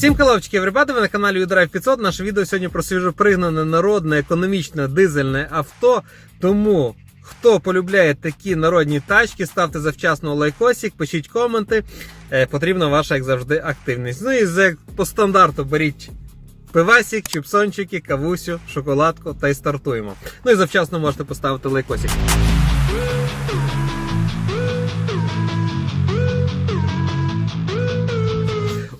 Всім хеловчики, ребята, ви на каналі UDrive 500. Наше відео сьогодні про свіжопригнане народне економічне дизельне авто. Тому хто полюбляє такі народні тачки, ставте завчасно лайкосик, пишіть коменти. Е, потрібна ваша, як завжди, активність. Ну і по стандарту беріть пивасик, чіпсончики, кавусю, шоколадку та й стартуємо. Ну і завчасно можете поставити лайкосик.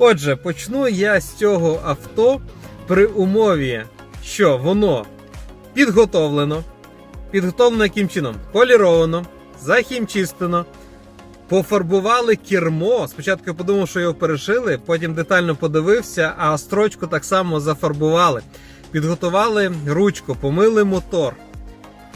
Отже, почну я з цього авто при умові, що воно підготовлено. Підготовлено яким чином? Поліровано, захімчистено, пофарбували кермо. Спочатку я подумав, що його перешили, потім детально подивився, а строчку так само зафарбували. Підготували ручку, помили мотор.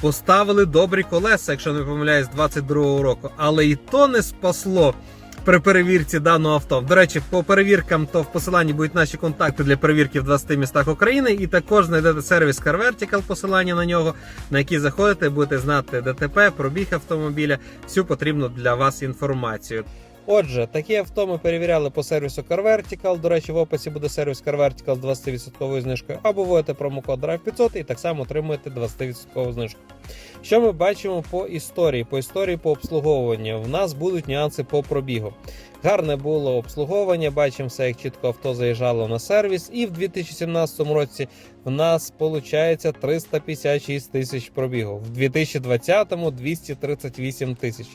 Поставили добрі колеса, якщо не помиляюсь, з 22-го року. Але і то не спасло при перевірці даного авто. До речі, по перевіркам то в посиланні будуть наші контакти для перевірки в 20 містах України. І також знайдете сервіс Car посилання на нього, на який заходите, будете знати ДТП, пробіг автомобіля, всю потрібну для вас інформацію. Отже, такі авто ми перевіряли по сервісу Car Vertical. До речі, в описі буде сервіс Car Vertical з 20% знижкою. Або вводите промокод Drive 500 і так само отримуєте 20% знижку. Що ми бачимо по історії? По історії по обслуговуванню. В нас будуть нюанси по пробігу. Гарне було обслуговування. Бачимо все, як чітко авто заїжджало на сервіс. І в 2017 році в нас виходить 356 тисяч пробігу. В 2020 238 тисяч.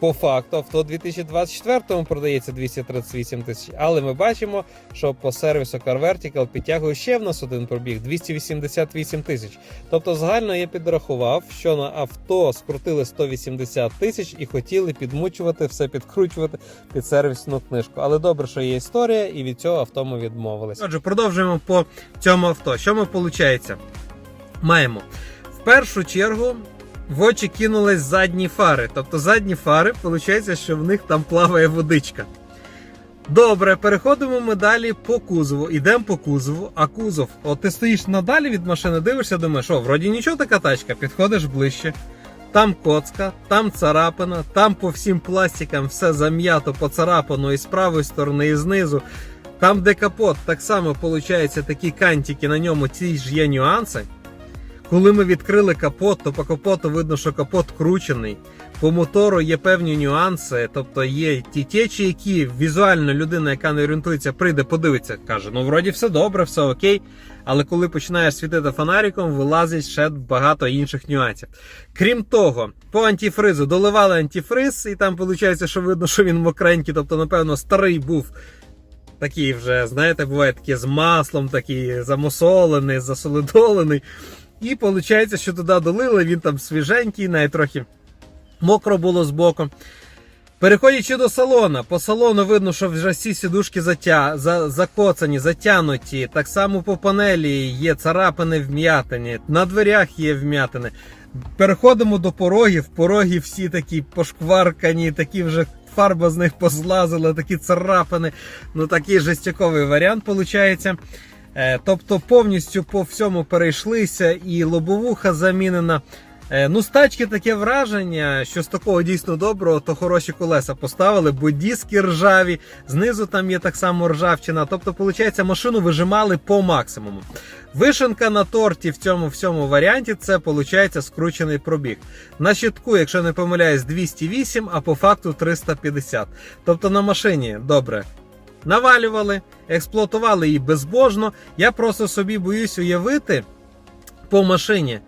По факту, авто 2024 продається 238 тисяч, але ми бачимо, що по сервісу Car Vertical підтягує ще в нас один пробіг 288 тисяч. Тобто, загально я підрахував, що на авто скрутили 180 тисяч і хотіли підмучувати все, підкручувати під сервісну книжку. Але добре, що є історія, і від цього авто ми відмовилися. Отже, продовжуємо по цьому авто. Що ми виходить? Маємо в першу чергу в очі кинулись задні фари. Тобто задні фари, виходить, що в них там плаває водичка. Добре, переходимо ми далі по кузову. Ідемо по кузову, а кузов, от ти стоїш надалі від машини, дивишся, думаєш, о, вроді нічого така тачка, підходиш ближче. Там коцка, там царапина, там по всім пластикам все зам'ято, поцарапано і з правої сторони, і знизу. Там, де капот, так само виходить такі кантики, на ньому ці ж є нюанси. Коли ми відкрили капот, то по капоту видно, що капот кручений. По мотору є певні нюанси, тобто є ті течі, які візуально людина, яка не орієнтується, прийде, подивиться, каже: ну вроді все добре, все окей. Але коли починаєш світити фонариком, вилазить ще багато інших нюансів. Крім того, по антифризу доливали антифриз, і там виходить, що видно, що він мокренький, тобто, напевно, старий був. Такий вже, знаєте, буває такі з маслом, такий замусолений, засолидолений. І виходить, що туди долили, він там свіженький, навіть трохи мокро було з боку. Переходячи до салона, по салону видно, що вже всі сідушки затя... за... закоцані, затянуті. Так само по панелі є царапини вм'ятини, на дверях є вм'ятини. Переходимо до порогів. Пороги всі такі пошкваркані, такі вже фарба з них позлазила, такі царапини. Ну такий жестяковий варіант виходить. Е, Тобто повністю по всьому перейшлися, і лобовуха замінена. Е, Ну, з тачки таке враження, що з такого дійсно доброго, то хороші колеса поставили, бо диски ржаві, знизу там є так само ржавчина. Тобто, виходить, машину вижимали по максимуму. Вишенка на торті в цьому всьому варіанті це виходить скручений пробіг. На щитку, якщо не помиляюсь, 208, а по факту 350. Тобто на машині добре. Навалювали, експлуатували її безбожно. Я просто собі боюсь уявити по машині,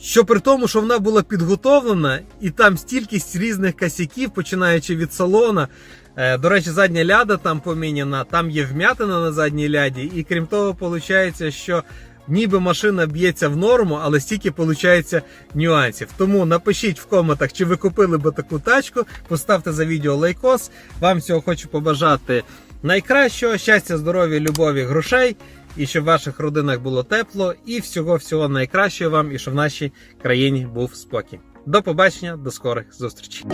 що при тому, що вона була підготовлена, і там стількість різних косяків, починаючи від салона. Е, До речі, задня ляда там поміняна, там є вм'ятина на задній ляді, і крім того, виходить, що ніби машина б'ється в норму, але стільки виходить нюансів. Тому напишіть в коментах, чи ви купили би таку тачку, поставте за відео лайкос. Вам всього хочу побажати найкращого щастя, здоров'я, любові, грошей. І щоб в ваших родинах було тепло, і всього-всього найкращого вам, і щоб в нашій країні був спокій. До побачення, до скорих зустрічей.